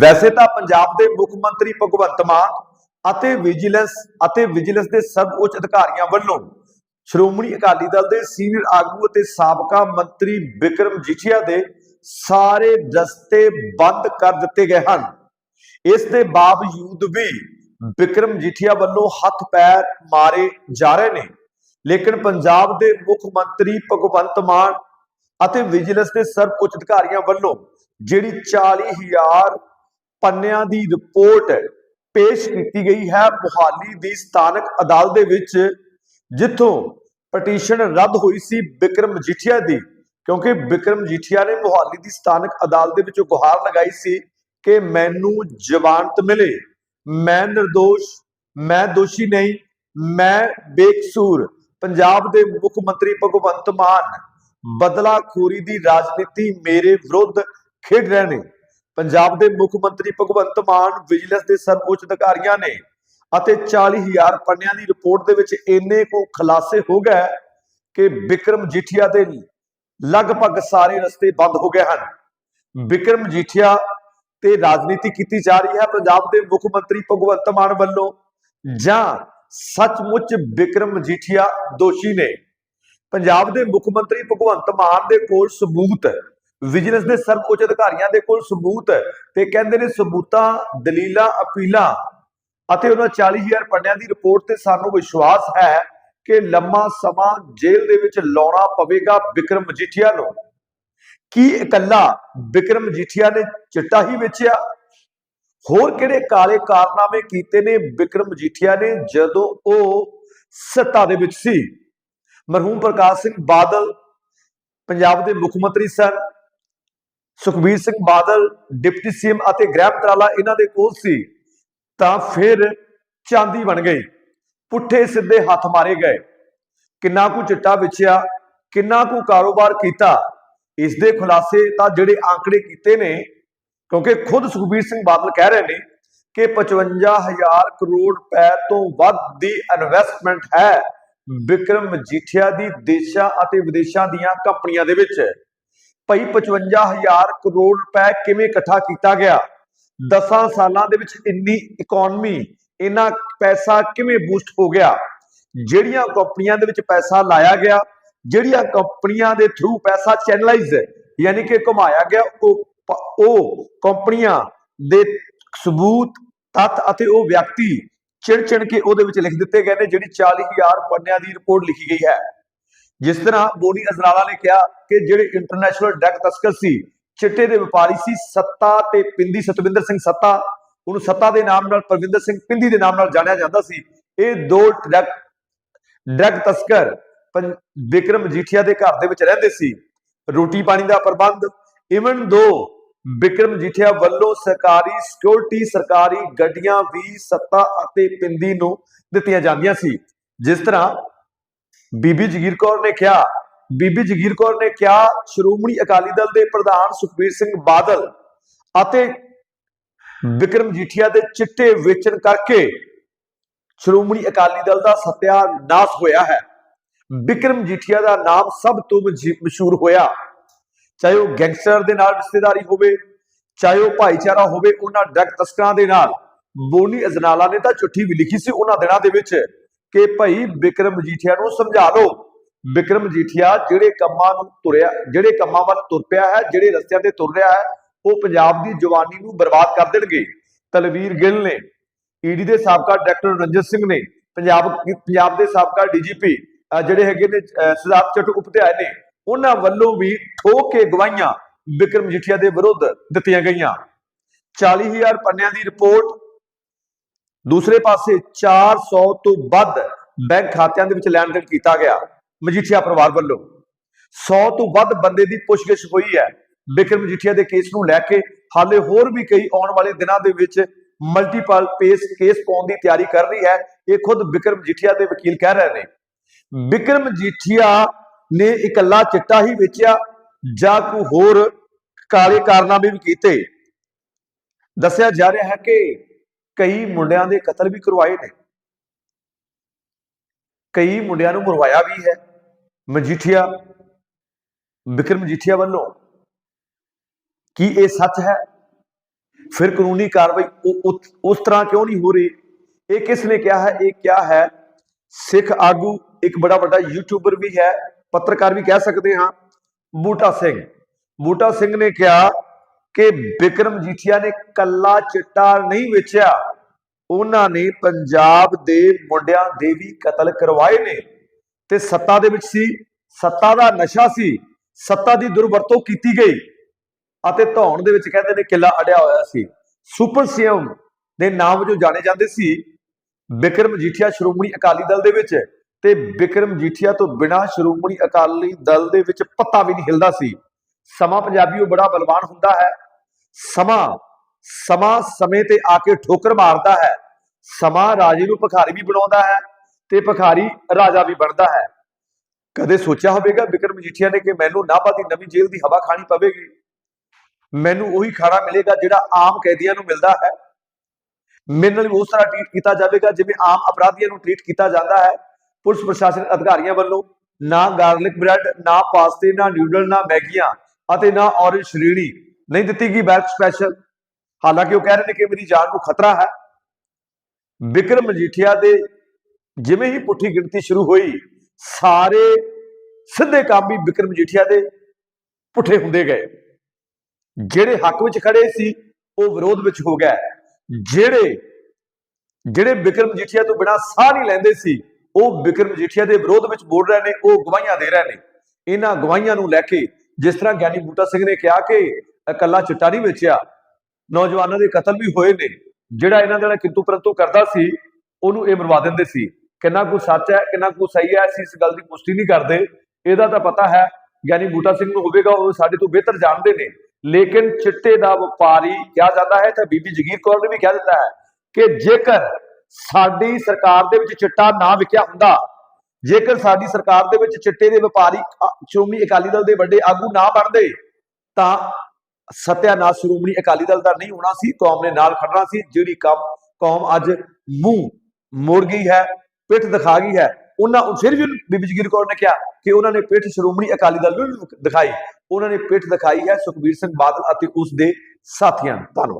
ਵੈਸੇ ਤਾਂ ਪੰਜਾਬ ਦੇ ਮੁੱਖ ਮੰਤਰੀ ਭਗਵੰਤ ਮਾਨ ਅਤੇ ਵਿਜੀਲੈਂਸ ਅਤੇ ਵਿਜੀਲੈਂਸ ਦੇ ਸਰਵਉੱਚ ਅਧਿਕਾਰੀਆਂ ਵੱਲੋਂ ਸ਼੍ਰੋਮਣੀ ਅਕਾਲੀ ਦਲ ਦੇ ਸੀਨੀਅਰ ਆਗੂ ਅਤੇ ਸਾਬਕਾ ਮੰਤਰੀ ਵਿਕਰਮ ਜੀਠੀਆ ਦੇ ਸਾਰੇ ਰਸਤੇ ਬੰਦ ਕਰ ਦਿੱਤੇ ਗਏ ਹਨ। ਇਸ ਦੇ ਬਾਵਜੂਦ ਵੀ ਵਿਕਰਮ ਜਿਠੀਆ ਵੱਲੋਂ ਹੱਥ ਪੈਰ ਮਾਰੇ ਜਾ ਰਹੇ ਨੇ। ਲੇਕਿਨ ਪੰਜਾਬ ਦੇ ਮੁੱਖ ਮੰਤਰੀ ਭਗਵੰਤ ਮਾਨ ਅਤੇ ਵਿਜੀਲੈਂਸ ਦੇ ਸਰਵ ਸਰਵਉੱਚ ਅਧਿਕਾਰੀਆਂ ਵੱਲੋਂ ਜਿਹੜੀ 40000 ਪੰਨਿਆਂ ਦੀ ਰਿਪੋਰਟ ਪੇਸ਼ ਕੀਤੀ ਗਈ ਹੈ, ਮੁਹਾਲੀ ਦੀ ਸਥਾਨਕ ਅਦਾਲਤ ਦੇ ਵਿੱਚ, ਜਿੱਥੋਂ ਪਟੀਸ਼ਨ ਰੱਦ ਹੋਈ ਸੀ ਵਿਕਰਮ ਜੀਠੀਆ ਦੀ, ਕਿਉਂਕਿ ਵਿਕਰਮ ਜੀਠੀਆ ਨੇ ਮੁਹਾਲੀ ਦੀ ਸਥਾਨਕ ਅਦਾਲਤ ਦੇ ਵਿੱਚ ਗੁਹਾਰ ਲਗਾਈ ਸੀ ਕਿ ਮੈਨੂੰ ਜ਼ਮਾਨਤ ਮਿਲੇ। ਮੈਂ નિર્ਦੋਸ਼ ਮੈਂ ਦੋਸ਼ੀ ਨਹੀਂ, ਮੈਂ ਬੇਕਸੂਰ। ਪੰਜਾਬ ਦੇ ਮੁੱਖ ਮੰਤਰੀ ਭਗਵੰਤ ਮਾਨ ਬਦਲਾਖੋਰੀ ਦੀ ਰਾਜਨੀਤੀ ਮੇਰੇ ਵਿਰੁੱਧ ਖੇਡ ਰਹੇ ਨੇ। ਪੰਜਾਬ ਦੇ ਮੁੱਖ ਮੰਤਰੀ ਭਗਵੰਤ ਮਾਨ ਵਿਜੀਲੈਂਸ ਦੇ ਸਰਵਉੱਚ ਅਧਿਕਾਰੀਆਂ ਨੇ ਅਤੇ 40000 ਪੰਨਿਆਂ ਦੀ ਰਿਪੋਰਟ ਦੇ ਵਿੱਚ ਇੰਨੇ ਕੋ ਖੁਲਾਸੇ ਹੋ ਗਏ ਕਿ ਵਿਕਰਮ ਜੀਠੀਆ ਦੇ ਲਗਭਗ ਸਾਰੇ ਰਸਤੇ ਬੰਦ ਹੋ ਗਏ ਹਨ। ਵਿਕਰਮ ਜੀਠੀਆ ਤੇ ਰਾਜਨੀਤੀ ਕੀਤੀ ਜਾ ਰਹੀ ਹੈ ਪੰਜਾਬ ਦੇ ਮੁੱਖ ਮੰਤਰੀ ਭਗਵੰਤ ਮਾਨ ਵੱਲੋਂ ਜਾਂ ਸੱਚਮੁੱਚ ਵਿਕਰਮ ਜੀਠੀਆ ਦੋਸ਼ੀ ਨੇ। ਪੰਜਾਬ ਦੇ ਮੁੱਖ ਮੰਤਰੀ ਭਗਵੰਤ ਮਾਨ ਦੇ ਕੋਲ ਸਬੂਤ ਵਿਜੀਲੈਂਸ ਦੇ ਸਰਵਉੱਚ ਅਧਿਕਾਰੀਆਂ ਦੇ ਕੋਲ ਸਬੂਤ ਤੇ ਕਹਿੰਦੇ ਨੇ ਸਬੂਤਾਂ, ਦਲੀਲਾਂ, ਅਪੀਲਾਂ ਅਤੇ ਉਹਨਾਂ 40000 ਪੰਨਿਆਂ ਦੀ ਰਿਪੋਰਟ ਤੇ ਸਾਨੂੰ ਵਿਸ਼ਵਾਸ ਹੈ ਕਿ ਲੰਮਾ ਸਮਾਂ ਜੇਲ੍ਹ ਦੇ ਵਿੱਚ ਲਾਉਣਾ ਪਵੇਗਾ ਵਿਕਰਮ ਮਜੀਠੀਆ ਨੂੰ। ਕੀ ਇਕੱਲਾ ਵਿਕਰਮ ਮਜੀਠੀਆ ਨੇ ਚਿੱਟਾ ਹੀ ਵੇਚਿਆ? ਹੋਰ ਕਿਹੜੇ ਕਾਲੇ ਕਾਰਨਾਮੇ ਕੀਤੇ ਨੇ ਵਿਕਰਮ ਮਜੀਠੀਆ ਨੇ ਜਦੋਂ ਉਹ ਸੱਤਾ ਦੇ ਵਿੱਚ ਸੀ? ਮਰਹੂਮ ਪ੍ਰਕਾਸ਼ ਸਿੰਘ ਬਾਦਲ, ਪੰਜਾਬ ਦੇ ਮੁੱਖ ਮੰਤਰੀ ਸਨ। ਸੁਖਬੀਰ ਸਿੰਘ ਬਾਦਲ, ਡਿਪਟੀ ਸੀਐਮ ਅਤੇ ਗ੍ਰਹਿ ਮੰਤਰਾਲਾ ਇਹਨਾਂ ਦੇ ਕੋਲ ਸੀ, ਤਾਂ ਫਿਰ ਚਾਂਦੀ ਬਣ ਗਈ। ਪੁੱਠੇ ਸਿੱਧੇ ਹੱਥ ਮਾਰੇ ਗਏ। ਕਿੰਨਾ ਕੁ ਚਿੱਟਾ ਵਿਚਿਆ ਕਿੰਨਾ ਕੁ ਕਾਰੋਬਾਰ ਕੀਤਾ, ਇਸ ਦੇ ਖੁਲਾਸੇ ਤਾਂ ਜਿਹੜੇ ਆંકੜੇ ਕੀਤੇ ਨੇ, ਕਿਉਂਕਿ ਖੁਦ ਸੁਖਬੀਰ ਸਿੰਘ ਬਾਦਲ ਕਹਿ ਰਹੇ ਨੇ ਕਿ 55000 ਕਰੋੜ ਰੁਪਏ ਤੋਂ ਵੱਧ ਦੀ ਇਨਵੈਸਟਮੈਂਟ ਹੈ। ਵਿਕਰਮ ਮਜੀਠੀਆ ਦੀ ਦੇਸ਼ਾਂ ਅਤੇ ਵਿਦੇਸ਼ਾਂ ਦੀਆਂ ਕੰਪਨੀਆਂ ਦੇ ਵਿੱਚ ਭਈ 55000 ਕਰੋੜ ਰੁਪਏ ਕਿਵੇਂ ਇਕੱਠਾ ਕੀਤਾ ਗਿਆ? 10 ਸਾਲਾਂ ਦੇ ਵਿੱਚ ਇੰਨੀ ਇਕਨੋਮੀ ਇੰਨਾ ਪੈਸਾ ਕਿਵੇਂ ਬੂਸਟ ਹੋ ਗਿਆ? ਜਿਹੜੀਆਂ ਕੰਪਨੀਆਂ ਦੇ ਵਿੱਚ ਪੈਸਾ ਲਾਇਆ ਗਿਆ, ਜਿਹੜੀਆਂ ਕੰਪਨੀਆਂ ਦੇ ਥਰੂ ਪੈਸਾ ਚੈਨਲਾਈਜ਼ ਯਾਨੀ ਕਿ ਘੁਮਾਇਆ ਗਿਆ, ਉਹ ਉਹ ਕੰਪਨੀਆਂ ਦੇ ਸਬੂਤ, ਤੱਤ ਅਤੇ ਉਹ ਵਿਅਕਤੀ ਚਿਣ ਚਿਣ ਕੇ ਉਹਦੇ ਵਿੱਚ ਲਿਖ ਦਿੱਤੇ ਗਏ ਨੇ, ਜਿਹੜੀ 40000 ਪੰਨਿਆਂ ਦੀ ਰਿਪੋਰਟ ਲਿਖੀ ਗਈ ਹੈ। ਜਿਸ ਤਰ੍ਹਾਂ ਬੋਨੀ ਅਜ਼ਰਾਲਾ ਨੇ ਕਿਹਾ ਕਿ ਜਿਹੜੇ ਇੰਟਰਨੈਸ਼ਨਲ ਡਰੱਗ ਤਸਕਰ ਸੀ, ਚਿੱਟੇ ਦੇ ਵਪਾਰੀ ਸੀ, ਸੱਤਾ ਤੇ ਪਿੰਦੀ ਸਤਵਿੰਦਰ ਸਿੰਘ ਸੱਤਾ, ਉਹਨੂੰ ਸੱਤਾ ਦੇ ਨਾਮ ਨਾਲ, ਪ੍ਰਵਿੰਦਰ ਸਿੰਘ ਪਿੰਦੀ ਦੇ ਨਾਮ ਨਾਲ ਜਾਣਿਆ ਜਾਂਦਾ ਸੀ। ਇਹ ਦੋ ਡਰੱਗ ਡਰੱਗ ਤਸਕਰ ਪੰ- ਵਿਕਰਮ ਜੀਠੀਆ ਦੇ ਘਰ ਦੇ ਵਿੱਚ ਰਹਿੰਦੇ ਸੀ। ਰੋਟੀ ਪਾਣੀ ਦਾ ਪ੍ਰਬੰਧ, ਇਵਨ ਦੋ ਵਿਕਰਮ ਜੀਠੀਆ ਵੱਲੋਂ ਸਰਕਾਰੀ ਸਿਕਿਉਰਿਟੀ ਸਰਕਾਰੀ ਗੱਡੀਆਂ ਵੀ ਸੱਤਾ ਅਤੇ ਪਿੰਦੀ ਨੂੰ ਦਿੱਤੀਆਂ ਜਾਂਦੀਆਂ ਸੀ। ਜਿਸ ਤਰ੍ਹਾਂ ਬੀਬੀ ਜਗੀਰ ਕੌਰ ਨੇ ਕਿਹਾ, ਬੀਬੀ ਜਗੀਰ ਕੌਰ ਨੇ ਕਿਹਾ, ਸ਼੍ਰੋਮਣੀ ਅਕਾਲੀ ਦਲ ਦੇ ਪ੍ਰਧਾਨ ਸੁਖਬੀਰ ਸਿੰਘ ਬਾਦਲ ਅਤੇ ਬਿਕਰਮ ਜੀਠੀਆ ਦੇ ਚਿੱਟੇ ਵੇਚਣ ਕਰਕੇ ਸ਼੍ਰੋਮਣੀ ਅਕਾਲੀ ਦਲ ਦਾ ਸਤਿਆ ਨਾਸ ਹੋਇਆ ਹੈ। ਵਿਕਰਮ ਜੀਠੀਆ ਦਾ ਨਾਮ ਸਭ ਤੋਂ ਮਸ਼ਹੂਰ ਹੋਇਆ। ਚਾਹੇ ਉਹ ਗੈਂਗਸਟਰ ਦੇ ਨਾਲ ਰਿਸ਼ਤੇਦਾਰੀ ਹੋਵੇ ਚਾਹੇ ਉਹ ਭਾਈਚਾਰਾ ਹੋਵੇ ਉਹਨਾਂ ਡਰੱਗ ਤਸਕਰਾਂ ਦੇ ਨਾਲ। ਬੋਨੀ ਅਜਨਾਲਾ ਨੇ ਤਾਂ ਚਿੱਠੀ ਵੀ ਲਿਖੀ ਸੀ ਉਹਨਾਂ ਦਿਨਾਂ ਦੇ ਵਿੱਚ ਕਿ ਭਾਈ ਵਿਕਰਮ ਮਜੀਠੀਆ ਨੂੰ ਸਮਝਾ ਲਓ। ਵਿਕਰਮ ਮਜੀਠੀਆ ਜਿਹੜੇ ਕੰਮਾਂ ਨੂੰ ਤੁਰਿਆ ਜਿਹੜੇ ਕੰਮਾਂ ਵੱਲ ਤੁਰ ਪਿਆ ਹੈ ਜਿਹੜੇ ਰਸਤਿਆਂ ਤੇ ਤੁਰ ਰਿਹਾ ਹੈ ਉਹ ਪੰਜਾਬ ਦੀ ਜਵਾਨੀ ਨੂੰ ਬਰਬਾਦ ਕਰ ਦੇਣਗੇ। ਤਲਵੀਰ ਗਿੱਲ ਨੇ ਈਡੀ ਦੇ ਸਾਬਕਾ ਡਾਇਰੈਕਟਰ ਰੰਜਨ ਸਿੰਘ ਨੇ ਪੰਜਾਬ ਪੰਜਾਬ ਦੇ ਸਾਬਕਾ ਡੀਜੀਪੀ ਜਿਹੜੇ ਹੈਗੇ ਨੇ ਅਹ, ਸਿਧਾਰਥ ਚਟੂ ਉਪਧਿਆਏ ਨੇ ਉਹਨਾਂ ਵੱਲੋਂ ਵੀ ਠੋਕ ਕੇ ਗਵਾਹੀਆਂ, ਵਿਕਰਮ ਮਜੀਠੀਆ ਦੇ ਵਿਰੁੱਧ ਦਿੱਤੀਆਂ ਗਈਆਂ। 40000 ਪੰਨਿਆਂ ਦੀ ਰਿਪੋਰਟ। ਦੂਸਰੇ ਪਾਸੇ 400 ਤੋਂ ਵੱਧ ਬੈਂਕ ਖਾਤਿਆਂ ਦੇ ਵਿੱਚ ਲੈਣ ਦੇਣ ਕੀਤਾ ਗਿਆ, ਮਜੀਠੀਆ ਪਰਿਵਾਰ ਵੱਲੋਂ। 100 ਤੋਂ ਵੱਧ ਬੰਦੇ ਦੀ ਪੁੱਛਗਿੱਛ ਹੋਈ ਹੈ। ਵਿਕਰਮ ਮਜੀਠੀਆ ਦੇ ਕੇਸ ਨੂੰ ਲੈ ਕੇ ਹਾਲੇ ਹੋਰ ਵੀ ਕਈ ਆਉਣ ਵਾਲੇ ਦਿਨਾਂ ਦੇ ਵਿੱਚ ਮਲਟੀਪਲ ਪੇਸ, ਕੇਸ ਪਾਉਣ ਦੀ ਤਿਆਰੀ ਕਰ ਰਹੀ ਹੈ। ਇਹ ਖੁਦ ਵਿਕਰਮ ਮਜੀਠੀਆ ਦੇ ਵਕੀਲ ਕਹਿ ਰਹੇ ਨੇ। ਵਿਕਰਮ ਮਜੀਠੀਆ ਨੇ ਇਕੱਲਾ ਚਿੱਟਾ ਹੀ ਵੇਚਿਆ ਜਾਂ ਕੋਈ ਹੋਰ ਕਾਲੇ ਕਾਰਨਾਮੇ ਵੀ ਕੀਤੇ। ਦੱਸਿਆ ਜਾ ਰਿਹਾ ਹੈ ਕਿ ਕਈ ਮੁੰਡਿਆਂ ਦੇ ਕਤਲ ਵੀ ਕਰਵਾਏ ਨੇ। ਕਈ ਮੁੰਡਿਆਂ ਨੂੰ ਮਰਵਾਇਆ ਵੀ ਹੈ। ਮਜੀਠੀਆ, ਵਿਕਰਮ ਮਜੀਠੀਆ ਵੱਲੋਂ ਕੀ ਇਹ ਸੱਚ ਹੈ? ਫਿਰ ਕਾਨੂੰਨੀ ਕਾਰਵਾਈ ਉਹ- ਉਸ ਤਰ੍ਹਾਂ ਕਿਉਂ ਨਹੀਂ ਹੋ ਰਹੀ? ਇਹ ਕਿਸ ਨੇ ਕਿਹਾ ਹੈ? ਇਹ ਕਿਹਾ ਹੈ? ਸਿੱਖ ਆਗੂ ਇੱਕ ਬੜਾ ਵੱਡਾ ਯੂਟਿਊਬਰ ਵੀ ਹੈ। ਪੱਤਰਕਾਰ ਵੀ ਕਹਿ ਸਕਦੇ ਹਾਂ, ਬੂਟਾ ਸਿੰਘ। ਬੂਟਾ ਸਿੰਘ ਨੇ ਕਿਹਾ ਕਿ ਵਿਕਰਮ ਜੀਠੀਆ ਨੇ ਕੱਲਾ ਚਿੱਟਾ ਨਹੀਂ ਵੇਚਿਆ। ਉਹਨਾਂ ਨੇ ਪੰਜਾਬ ਦੇ ਮੁੰਡਿਆਂ ਦੇ ਵੀ ਕਤਲ ਕਰਵਾਏ ਨੇ। ਤੇ ਸੱਤਾ ਦੇ ਵਿੱਚ ਸੀ। ਸੱਤਾ ਦਾ ਨਸ਼ਾ ਸੀ। ਸੱਤਾ ਦੀ ਦੁਰਵਰਤੋਂ ਕੀਤੀ ਗਈ। ਅਤੇ ਧੌਣ ਦੇ ਵਿੱਚ ਕਹਿੰਦੇ ਨੇ ਕਿੱਲਾ ਅੜਿਆ ਹੋਇਆ ਸੀ। ਸੁਪਰ ਸੀਐਮ ਦੇ ਨਾਮ ਜੋ ਜਾਣੇ ਜਾਂਦੇ ਸੀ ਵਿਕਰਮ ਜੀਠੀਆ ਸ਼੍ਰੋਮਣੀ ਅਕਾਲੀ ਦਲ ਦੇ ਵਿੱਚ। ਤੇ ਵਿਕਰਮ ਜੀਠੀਆ ਤੋਂ ਬਿਨਾਂ ਸ਼੍ਰੋਮਣੀ ਅਕਾਲੀ ਦਲ ਦੇ ਵਿੱਚ ਪੱਤਾ ਵੀ ਨਹੀਂ ਹਿਲਦਾ ਸੀ। ਸਮਾਂ ਪੰਜਾਬੀ ਉਹ ਬੜਾ ਬਲਵਾਨ ਹੁੰਦਾ ਹੈ। ਸਮਾਂ ਸਮਾਂ ਸਮੇਂ ਤੇ ਆ ਕੇ ਠੋਕਰ ਮਾਰਦਾ ਹੈ। ਸਮਾਂ ਰਾਜੇ ਨੂੰ ਭਿਖਾਰੀ ਵੀ ਬਣਾਉਂਦਾ ਹੈ ਤੇ ਭਿਖਾਰੀ ਰਾਜਾ ਵੀ ਬਣਦਾ ਹੈ। ਕਦੇ ਸੋਚਿਆ ਹੋਵੇਗਾ ਵਿਕਰਮ ਮਜੀਠੀਆ ਨੇ ਕਿ ਮੈਨੂੰ ਨਾਭਾ ਦੀ ਨਵੀਂ ਜੇਲ੍ਹ ਦੀ ਹਵਾ ਖਾਣੀ ਪਵੇਗੀ? ਮੈਨੂੰ ਉਹੀ ਖਾਣਾ ਮਿਲੇਗਾ ਜਿਹੜਾ ਆਮ ਕੈਦੀਆਂ ਨੂੰ ਮਿਲਦਾ ਹੈ। ਮੇਰੇ ਨਾਲ ਉਸ ਤਰ੍ਹਾਂ ਟ੍ਰੀਟ ਕੀਤਾ ਜਾਵੇਗਾ ਜਿਵੇਂ ਆਮ ਅਪਰਾਧੀਆਂ ਨੂੰ ਟ੍ਰੀਟ ਕੀਤਾ ਜਾਂਦਾ ਹੈ। ਪੁਲਿਸ ਪ੍ਰਸ਼ਾਸਨ ਅਧਿਕਾਰੀਆਂ ਵੱਲੋਂ ਨਾ ਗਾਰਲਿਕ ਬ੍ਰੈਡ, ਨਾ ਪਾਸਤੇ, ਨਾ ਨਿਊਡਲ, ਨਾ ਮੈਗੀਆਂ ਅਤੇ ਨਾ ਔਰੇਂਜ ਸ਼੍ਰੇਣੀ ਨਹੀਂ ਦਿੱਤੀ ਗਈ ਬੈਕ ਸਪੈਸ਼ਲ। ਹਾਲਾਂਕਿ ਉਹ ਕਹਿ ਰਹੇ ਨੇ ਕਿ ਮੇਰੀ ਜਾਨ ਨੂੰ ਖਤਰਾ ਹੈ। ਵਿਕਰਮ ਮਜੀਠੀਆ ਦੇ ਜਿਵੇਂ ਹੀ ਪੁੱਠੀ ਗਿਣਤੀ ਸ਼ੁਰੂ ਹੋਈ, ਸਾਰੇ ਸਿੱਧੇ ਕੰਮ ਵੀ ਵਿਕਰਮ ਮਜੀਠੀਆ ਦੇ ਪੁੱਠੇ ਹੁੰਦੇ ਗਏ। ਜਿਹੜੇ ਹੱਕ ਵਿੱਚ ਖੜੇ ਸੀ, ਉਹ ਵਿਰੋਧ ਵਿੱਚ ਹੋ ਗਏ। ਜਿਹੜੇ ਜਿਹੜੇ ਵਿਕਰਮ ਮਜੀਠੀਆ ਤੋਂ ਬਿਨਾਂ ਸਾਹ ਨਹੀਂ ਲੈਂਦੇ ਸੀ ਉਹ ਬਿਕਰਮ ਮਜੀਠੀਆ ਦੇ ਵਿਰੋਧ ਵਿੱਚ ਬੋਲ ਰਹੇ ਨੇ, ਉਹ ਗਵਾਹੀਆਂ ਦੇ ਰਹੇ ਨੇ। ਇਹਨਾਂ ਗਵਾਹੀਆਂ ਨੂੰ ਲੈ ਕੇ ਜਿਸ ਤਰ੍ਹਾਂ ਗਿਆਨੀ ਬੂਟਾ ਸਿੰਘ ਨੇ ਕਿਹਾ ਕਿ ਇਕੱਲਾ ਚਿੱਟਾ ਨਹੀਂ ਵੇਚਿਆ, ਨੌਜਵਾਨਾਂ ਦੇ ਕਤਲ ਵੀ ਹੋਏ ਨੇ। ਜਿਹੜਾ ਇਹਨਾਂ ਦੇ ਨਾਲ ਕਿੰਤੂ ਪਰੰਤੂ ਕਰਦਾ ਸੀ, ਉਹਨੂੰ ਇਹ ਮਰਵਾ ਦਿੰਦੇ ਸੀ। ਕਿੰਨਾ ਕੁ ਸੱਚ ਹੈ, ਕਿੰਨਾ ਕੁ ਸਹੀ ਹੈ, ਅਸੀਂ ਇਸ ਗੱਲ ਦੀ ਪੁਸ਼ਟੀ ਨਹੀਂ ਕਰਦੇ। ਇਹਦਾ ਤਾਂ ਪਤਾ ਹੈ, ਗਿਆਨੀ ਬੂਟਾ ਸਿੰਘ ਨੂੰ ਹੋਵੇਗਾ, ਉਹ ਸਾਡੇ ਤੋਂ ਬਿਹਤਰ ਜਾਣਦੇ ਨੇ। ਲੇਕਿਨ ਚਿੱਟੇ ਦਾ ਵਪਾਰੀ ਕਿਹਾ ਜਾਂਦਾ ਹੈ ਤਾਂ ਬੀਬੀ ਜਗੀਰ ਕੌਰ ਨੇ ਵੀ ਕਹਿ ਦਿੱਤਾ ਹੈ ਕਿ ਜੇਕਰ ਸਾਡੀ ਸਰਕਾਰ ਦੇ ਵਿੱਚ ਚਿੱਟਾ ਨਾ ਵਿਕਿਆ ਹੁੰਦਾ। ਜੇਕਰ ਸਾਡੀ ਸਰਕਾਰ ਦੇ ਵਿੱਚ ਚਿੱਟੇ ਦੇ ਵਪਾਰੀ ਸ਼੍ਰੋਮਣੀ ਅਕਾਲੀ ਦਲ ਦੇ ਵੱਡੇ ਆਗੂ ਨਾ ਬਣਦੇ, ਤਾਂ ਸਤਿਆਨਾਸ਼ ਸ਼੍ਰੋਮਣੀ ਅਕਾਲੀ ਦਲ ਦਾ ਨਹੀਂ ਹੋਣਾ ਸੀ ਕੌਮ ਨੇ ਨਾਲ ਖੜਨਾ ਸੀ, ਜਿਹੜੀ ਕੰਮ, ਕੌਮ ਅੱਜ ਮੂੰਹ ਮੋੜ ਗਈ ਹੈ, ਪਿੱਠ ਦਿਖਾ ਗਈ ਹੈ। ਉਹਨਾਂ ਫਿਰ ਵੀ ਬੀਬੀ ਜਗੀਰ ਕੌਰ ਨੇ ਕਿਹਾ ਕਿ ਉਹਨਾਂ ਨੇ ਪਿੱਠ ਸ਼੍ਰੋਮਣੀ ਅਕਾਲੀ ਦਲ ਨੂੰ ਦਿਖਾਈ। ਉਹਨਾਂ ਨੇ ਪਿੱਠ ਦਿਖਾਈ ਹੈ ਸੁਖਬੀਰ ਸਿੰਘ ਬਾਦਲ ਅਤੇ ਉਸ ਦੇ ਸਾਥੀਆਂ ਨੂੰ। ਧੰਨਵਾਦ।